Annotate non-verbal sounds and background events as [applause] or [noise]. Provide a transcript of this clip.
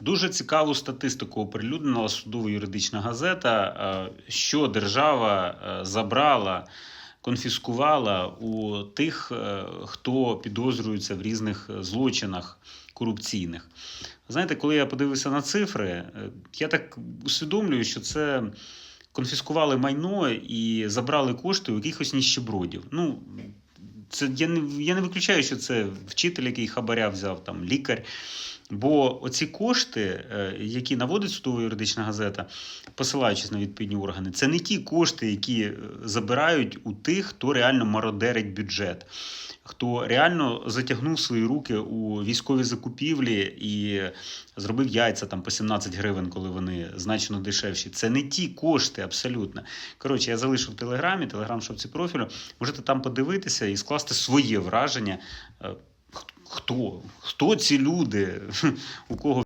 Дуже цікаву статистику оприлюднила судово-юридична газета, е, що держава е, забрала, конфіскувала у тих, е, хто підозрюється в різних злочинах корупційних. Знаєте, коли я подивився на цифри, я так усвідомлюю, що це конфіскували майно і забрали кошти у якихось ніщебродів. Ну, це я не, я не виключаю, що це вчитель, який хабаря взяв, там лікар. Бо оці кошти, е, які наводить судово юридична газета, посилаючись на відповідні органи, це не ті кошти, які е, забирають у тих, хто реально мародерить бюджет, хто реально затягнув свої руки у військові закупівлі і зробив яйця там по 17 гривень, коли вони значно дешевші. Це не ті кошти абсолютно. Коротше, я залишу в телеграмі, телеграм-шопці профілю. Можете там подивитися і скласти своє враження. Хто? Хто ці люди? [laughs] У кого